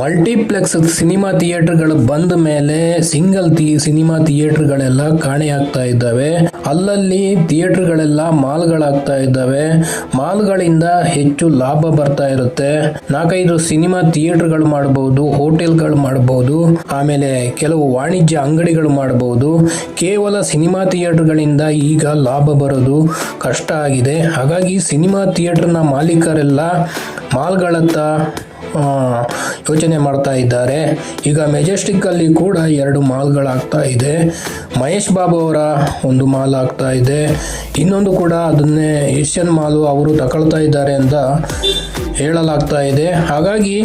Multiplex cinema ಥಿಯೇಟರ್ಗಳು ಬಂದ ಮೇಲೆ single cinema ಥಿಯೇಟರ್ಗಳೆಲ್ಲ ಕಾಣೆಯಾಗ್ತಾ ಇದ್ದಾವೆ. ಅಲ್ಲಲ್ಲಿ ಥಿಯೇಟರ್ಗಳೆಲ್ಲ ಮಾಲ್ಗಳಾಗ್ತಾ ಇದ್ದಾವೆ. ಮಾಲ್ಗಳಿಂದ ಹೆಚ್ಚು ಲಾಭ ಬರ್ತಾ ಇರುತ್ತೆ. ನಾಲ್ಕೈದು ಸಿನಿಮಾ ಥಿಯೇಟರ್ಗಳು ಮಾಡಬಹುದು ಹೋಟೆಲ್ಗಳು ಮಾಡಬಹುದು ಆಮೇಲೆ ಕೆಲವು ವಾಣಿಜ್ಯ ಅಂಗಡಿಗಳು ಮಾಡಬಹುದು ಕೇವಲ ಸಿನಿಮಾ ಥಿಯೇಟರ್ಗಳಿಂದ ಈಗ ಲಾಭ ಬರೋದು ಕಷ್ಟ ಆಗಿದೆ. ಹಾಗಾಗಿ ಸಿನಿಮಾ ಥಿಯೇಟರ್ನ ಮಾಲೀಕರೆಲ್ಲ ಮಾಲ್ಗಳತ್ತ ಯೋಚನೆ ಮಾಡ್ತಾ ಇದ್ದಾರೆ. ಈಗ ಮೆಜೆಸ್ಟಿಕ್ ಅಲ್ಲಿ ಕೂಡ ಎರಡು ಮಾಲ್ಗಳಾಗ್ತಾ ಇದೆ. ಮಹೇಶ್ ಬಾಬು ಅವರ ಒಂದು ಮಾಲ್ ಆಗ್ತಾ ಇದೆ. ಇನ್ನೊಂದು ಕೂಡ ಅದನ್ನೇ ಏಷ್ಯನ್ ಮಾಲು ಅವರು ತಗೊಳ್ತಾ ಇದ್ದಾರೆ ಅಂತ ಹೇಳಲಾಗ್ತಾ ಇದೆ. ಹಾಗಾಗಿ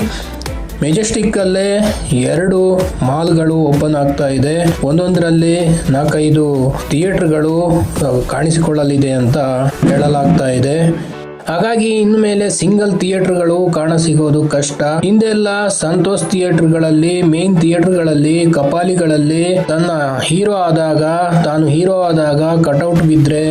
ಮೆಜೆಸ್ಟಿಕ್ ಅಲ್ಲೇ ಎರಡು ಮಾಲ್ಗಳು ಓಪನ್ ಆಗ್ತಾ ಇದೆ. ಒಂದೊಂದರಲ್ಲಿ ನಾಲ್ಕೈದು ಥಿಯೇಟರ್ಗಳು ಕಾಣಿಸಿಕೊಳ್ಳಲಿದೆ ಅಂತ ಹೇಳಲಾಗ್ತಾ ಇದೆ. ಹಾಗಾಗಿ ಇನ್ಮೇಲೆ ಸಿಂಗಲ್ ಥಿಯೇಟರ್ಗಳು ಕಾಣಸಿಗೋದು ಕಷ್ಟ. ಹಿಂದೆಲ್ಲ ಸಂತೋಷ್ ಥಿಯೇಟರ್ಗಳಲ್ಲಿ, ಮೇನ್ ಥಿಯೇಟರ್ಗಳಲ್ಲಿ, ಕಪಾಲಿಗಳಲ್ಲಿ ತನ್ನ ಹೀರೋ ಆದಾಗ, ತಾನು ಹೀರೋ ಆದಾಗ ಕಟೌಟ್ ಬಿದ್ದರೆ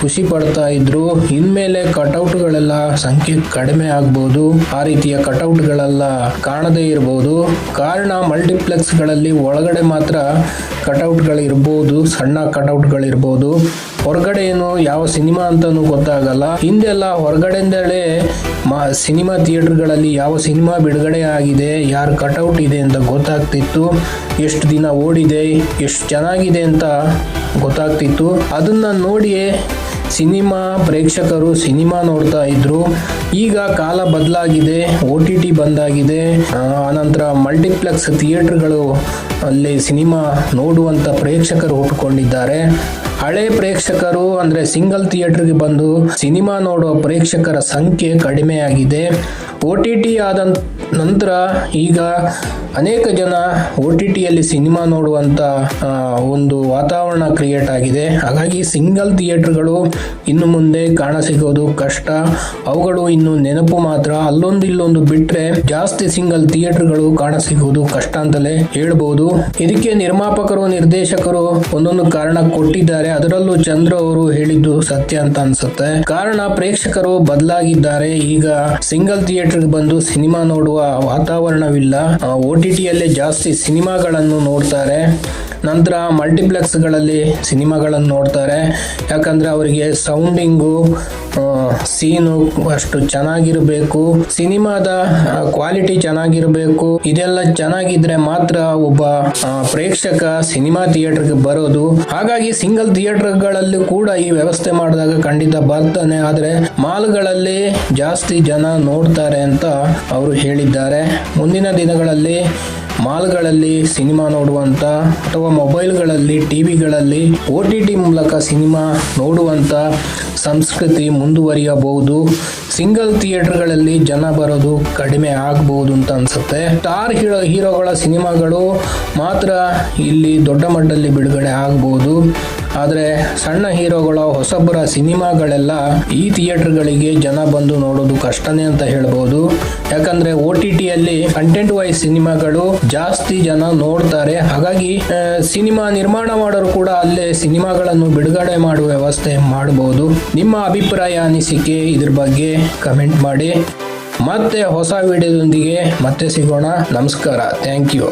ಖುಷಿ ಪಡ್ತಾ ಇದ್ರು. ಇನ್ಮೇಲೆ ಕಟೌಟ್ಗಳೆಲ್ಲ ಸಂಖ್ಯೆ ಕಡಿಮೆ ಆಗ್ಬೋದು. ಆ ರೀತಿಯ ಕಟೌಟ್ಗಳೆಲ್ಲ ಕಾಣದೇ ಇರಬಹುದು ಕಾರಣ ಮಲ್ಟಿಪ್ಲೆಕ್ಸ್ಗಳಲ್ಲಿ ಒಳಗಡೆ ಮಾತ್ರ ಕಟೌಟ್ಗಳಿರ್ಬೋದು, ಸಣ್ಣ ಕಟೌಟ್ಗಳಿರ್ಬೋದು. ಹೊರಗಡೆ ಏನು ಯಾವ ಸಿನಿಮಾ ಅಂತಾನು ಗೊತ್ತಾಗಲ್ಲ. ಹಿಂದೆಲ್ಲ ಹೊರಗಡೆಯಿಂದಲೇ ಸಿನಿಮಾ ಥಿಯೇಟರ್ಗಳಲ್ಲಿ ಯಾವ ಸಿನಿಮಾ ಬಿಡುಗಡೆ ಆಗಿದೆ, ಯಾರು ಕಟೌಟ್ ಇದೆ ಅಂತ ಗೊತ್ತಾಗ್ತಿತ್ತು. ಎಷ್ಟು ದಿನ ಓಡಿದೆ, ಎಷ್ಟು ಚೆನ್ನಾಗಿದೆ ಅಂತ ಗೊತ್ತಾಗ್ತಿತ್ತು. ಅದನ್ನ ನೋಡಿಯೇ ಸಿನಿಮಾ ಪ್ರೇಕ್ಷಕರು ಸಿನಿಮಾ ನೋಡ್ತಾ ಇದ್ರು. ಈಗ ಕಾಲ ಬದಲಾಗಿದೆ ಒ ಟಿ ಟಿ ಬಂದಾಗಿದೆ. ಆನಂತರ ಮಲ್ಟಿಪ್ಲೆಕ್ಸ್ ಥಿಯೇಟರ್ಗಳು ಅಲ್ಲಿ ಸಿನಿಮಾ ನೋಡುವಂಥ ಪ್ರೇಕ್ಷಕರು ಹುಟ್ಟುಕೊಂಡಿದ್ದಾರೆ. ಹಳೆ ಪ್ರೇಕ್ಷಕರು ಅಂದರೆ ಸಿಂಗಲ್ ಥಿಯೇಟ್ರಿಗೆ ಬಂದು ಸಿನಿಮಾ ನೋಡುವ ಪ್ರೇಕ್ಷಕರ ಸಂಖ್ಯೆ ಕಡಿಮೆಯಾಗಿದೆ. ಒ ಟಿ ಟಿ ಆದ ನಂತರ ಈಗ ಅನೇಕ ಜನ ಒ ಟಿ ಟಿಯಲ್ಲಿ ಸಿನಿಮಾ ನೋಡುವಂಥ ಒಂದು ವಾತಾವರಣ ಕ್ರಿಯೇಟ್ ಆಗಿದೆ. ಹಾಗಾಗಿ ಸಿಂಗಲ್ ಥಿಯೇಟ್ರ್ಗಳು ಇನ್ನು ಮುಂದೆ ಕಾಣಸಿಗೋದು ಕಷ್ಟ. ಅವುಗಳು ಇನ್ನು ನೆನಪು ಮಾತ್ರ. ಅಲ್ಲೊಂದು ಇಲ್ಲೊಂದು ಬಿಟ್ಟರೆ ಜಾಸ್ತಿ ಸಿಂಗಲ್ ಥಿಯೇಟ್ರ್ಗಳು ಕಾಣ ಸಿಗೋದು ಕಷ್ಟ ಅಂತಲೇ ಹೇಳ್ಬೋದು. ಇದಕ್ಕೆ ನಿರ್ಮಾಪಕರು, ನಿರ್ದೇಶಕರು ಒಂದೊಂದು ಕಾರಣ ಕೊಟ್ಟಿದ್ದಾರೆ. ಅದರಲ್ಲೂ ಚಂದ್ರ ಅವರು ಹೇಳಿದ್ದು ಸತ್ಯ ಅಂತ ಅನ್ಸುತ್ತೆ. ಕಾರಣ ಪ್ರೇಕ್ಷಕರು ಬದಲಾಗಿದ್ದಾರೆ. ಈಗ ಸಿಂಗಲ್ ಥಿಯೇಟರ್ಗೆ ಬಂದು ಸಿನಿಮಾ ನೋಡುವ ವಾತಾವರಣವಿಲ್ಲ. ಓ ಟಿ ಟಿಯಲ್ಲೇ ಜಾಸ್ತಿ ಸಿನಿಮಾಗಳನ್ನು ನೋಡ್ತಾರೆ. ನಂತರ ಮಲ್ಟಿಪ್ಲೆಕ್ಸ್ಗಳಲ್ಲಿ ಸಿನಿಮಾಗಳನ್ನು ನೋಡ್ತಾರೆ. ಯಾಕಂದರೆ ಅವರಿಗೆ ಸೌಂಡಿಂಗು ಸೀನು ಅಷ್ಟು ಚೆನ್ನಾಗಿರಬೇಕು. ಸಿನಿಮಾದ ಕ್ವಾಲಿಟಿ ಚೆನ್ನಾಗಿರಬೇಕು. ಇದೆಲ್ಲ ಚೆನ್ನಾಗಿದ್ರೆ ಮಾತ್ರ ಒಬ್ಬ ಪ್ರೇಕ್ಷಕ ಸಿನಿಮಾ ಥಿಯೇಟರ್ಗೆ ಬರೋದು. ಹಾಗಾಗಿ ಸಿಂಗಲ್ ಥಿಯೇಟರ್ಗಳಲ್ಲಿ ಕೂಡ ಈ ವ್ಯವಸ್ಥೆ ಮಾಡಿದಾಗ ಖಂಡಿತ ಬರ್ತಾನೆ. ಆದರೆ ಮಾಲ್ಗಳಲ್ಲಿ ಜಾಸ್ತಿ ಜನ ನೋಡ್ತಾರೆ ಅಂತ ಅವರು ಹೇಳಿದ್ದಾರೆ. ಮುಂದಿನ ದಿನಗಳಲ್ಲಿ ಮಾಲ್ಗಳಲ್ಲಿ ಸಿನಿಮಾ ನೋಡುವಂತ ಅಥವಾ ಮೊಬೈಲ್ಗಳಲ್ಲಿ, ಟಿವಿಗಳಲ್ಲಿ ಒ ಟಿ ಟಿ ಮೂಲಕ ಸಿನಿಮಾ ನೋಡುವಂತ ಸಂಸ್ಕೃತಿ ಮುಂದುವರಿಯಬಹುದು. ಸಿಂಗಲ್ ಥಿಯೇಟರ್ಗಳಲ್ಲಿ ಜನ ಬರೋದು ಕಡಿಮೆ ಆಗಬಹುದು ಅಂತ ಅನ್ಸುತ್ತೆ. ಸ್ಟಾರ್ ಹೀರೋ, ಹೀರೋಗಳ ಸಿನಿಮಾಗಳು ಮಾತ್ರ ಇಲ್ಲಿ ದೊಡ್ಡ ಮಟ್ಟದಲ್ಲಿ ಬಿಡುಗಡೆ ಆಗಬಹುದು. ಆದರೆ ಸಣ್ಣ ಹೀರೋಗಳ ಹೊಸಬರ ಸಿನಿಮಾಗಳೆಲ್ಲ ಈ ಥಿಯೇಟರ್ಗಳಿಗೆ ಜನ ಬಂದು ನೋಡೋದು ಕಷ್ಟನೇ ಅಂತ ಹೇಳ್ಬೋದು. ಯಾಕಂದ್ರೆ ಓ ಟಿ ಟಿಯಲ್ಲಿ ಕಂಟೆಂಟ್ ವೈಸ್ ಸಿನಿಮಾಗಳು ಜಾಸ್ತಿ ಜನ ನೋಡ್ತಾರೆ. ಹಾಗಾಗಿ ಸಿನಿಮಾ ನಿರ್ಮಾಣ ಮಾಡೋರು ಕೂಡ ಅಲ್ಲೇ ಸಿನಿಮಾಗಳನ್ನು ಬಿಡುಗಡೆ ಮಾಡುವ ವ್ಯವಸ್ಥೆ ಮಾಡಬಹುದು ನಿಮ್ಮ ಅಭಿಪ್ರಾಯ ಅನಿಸಿಕೆ ಇದ್ರ ಬಗ್ಗೆ ಕಮೆಂಟ್ ಮಾಡಿ. ಮತ್ತೆ ಹೊಸ ವಿಡಿಯೋದೊಂದಿಗೆ ಮತ್ತೆ ಸಿಗೋಣ. ನಮಸ್ಕಾರ. Thank you